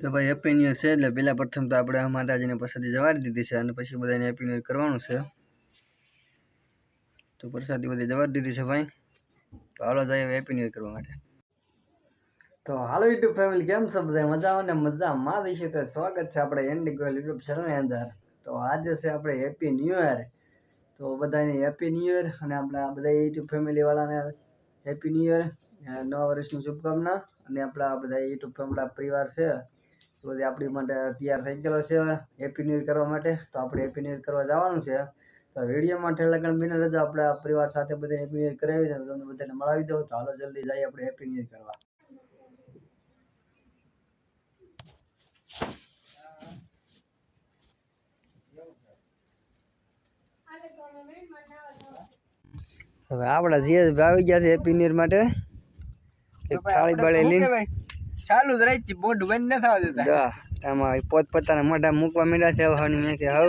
તો ભાઈ happy new છે, એટલે પહેલાં પ્રથમ તો આપણે માતાજીને પ્રસાદી જવારી દીધી છે અને પછી બધાને હેપી ન્યૂ કરવાનું છે. તો પ્રસાદી બધી જવારી દીધી છે ભાઈ. તો હાલો જઈએ હેપી ન્યૂ કરવા માટે. તો હાલો યુટ્યુબ ફેમિલી કેમ છો બધા? મજા અને મજા મજામાં? દઈશું તો સ્વાગત છે આપણે એન્ડી ગોયલ યુટ્યુબ ચેનલની અંદર. તો આજે છે આપણે હેપી ન્યૂ યર તો બધાને હેપી ન્યૂ યર અને આપણા બધા યુટ્યુબ ફેમિલી વાળાને હેપી ન્યૂ યર નવા વર્ષની શુભકામના. અને આપણા બધા યુટ્યુબ આપણા પરિવાર છે તો બધી આપણી માટે તૈયાર થઈ ગયેલો છે. હેપી ન્યૂ કરવા માટે. તો આપણે હેપી ન્યૂ કરવા જવાનું છે. તો વિડીયોમાં ઠેલા ગણ બિને રજા આપણે પરિવાર સાથે બધા હેપી ન્યૂ કરાવી દઉં તમને બધાને મળાવી દઉં. તો હાલો જલ્દી જઈએ આપણે હેપી ન્યૂ કરવા. હવે આપણા જીએસ આવી ગયા છે હેપી ન્યૂ માટે. એક થાળી બળે લઈને ચાલુ જ રહી બોર્ડ બંધ ન થવા દેતા. જો આમાં પોત પોતાના મોઢા મૂકવા મીડા છે હવાની મેં કે હવ.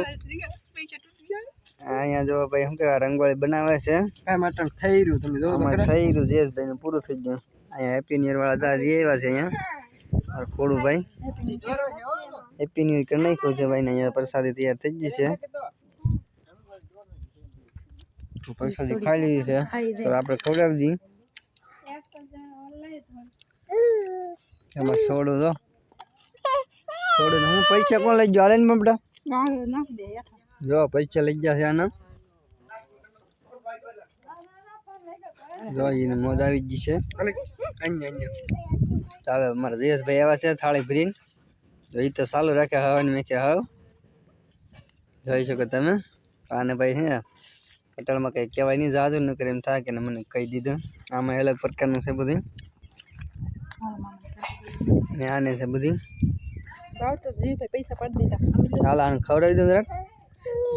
અહીંયા જો ભાઈ શું કહેવાય રંગોળી બનાવે છે. કાંઈ માટે થઈ રહ્યું તમે જો થઈ રહ્યું જયેશભાઈ નું પૂરું થઈ ગયું. અહીંયા હેપી ન્યુ વાળા તા જે આવ્યા છે અહીંયા. ખોડું ભાઈ. હેપી ન્યુ કરી નાખ્યું છે ભાઈ ને અહીંયા પ્રસાદી તૈયાર થઈ ગઈ છે. પ્રસાદી ખાઈ લીધી છે. તો આપણે ખવડાવી એમાં સોડું તો સોડું હું પૈસા કોણ લઈ ગયો? આલે ને બપડા. જો, પૈસા લઈ ગયા છે આના. જો એને મોજ આવી ગઈ છે. હવે અમારા જયેશભાઈ આવ્યા છે, થાળી ભરીને. તો એ તો ચાલુ રાખે હવાની મેં કે હાવ. જોઈ શકો તમે. આને ભાઈ છે હોટલમાં કંઈ કહેવાય નહીં, જાજુ ન કરે એમ થાય કે મને કહી દીધું. આમાં અલગ પ્રકારનું છે બધું. ને આને છે બધી. હાલ આને ખવડાવી દઉં જરાક.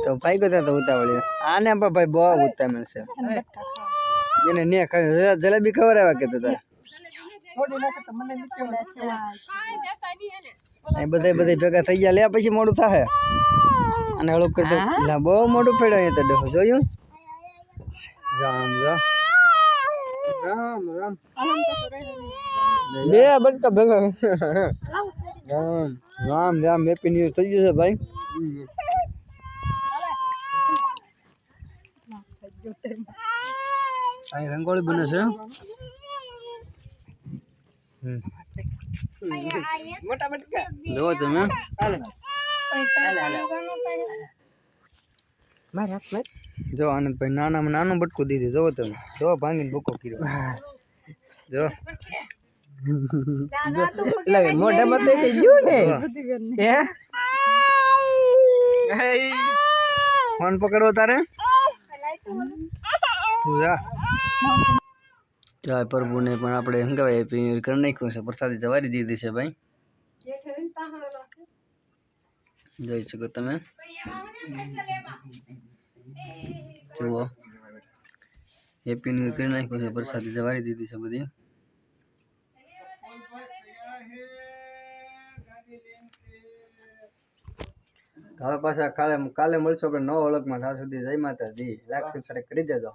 તો ભાઈ ગયો તો ઉતાવળી. આને પણ ભાઈ બહુ ઉતાવળ છે. એને ને જલેબી ખબર આવ્યા કે તારે? એ બધા બધા ભેગા થઈ ગયા. લે પછી મોડું થાય અને હળું કરતો. બહુ મોડું પડ્યો અહીંયા તો જોયું? રામ જા. રામ રામ. બે બનકા ભેગા રામ રામ રામ. હેપી ન્યુ થઈ ગયું છે ભાઈ? અહીં રંગોળી બને છે. મોટા બટકા જુઓ તમે. હાલે હાલે. માર જો આનંદભાઈ નાનામાં નાનું બટકું દીધું જોવો તમે. જો ભાંગીને ભૂકો કર્યો. જો. મોઢામાં તો ગયું ને? હે? ફોન પકડવો તારે? તું જા. ચાય પ્રભુને પણ આપણે શું કહેવાય હેપી ન્યુ કરી નાખ્યું છે. પ્રસાદી જવારી દીધી છે ભાઈ. જોઈ શકો તમે. જુઓ. હેપી ન્યુ કરી નાખ્યું છે. પ્રસાદી જવારી દીધી છે બધી. હવે પાછા કાલે કાલે મળશું આપણે નવો ઓળખમાં ત્યાં સુધી જય માતાજી. લાઈક સબસ્ક્રાઈબ કરી દેજો.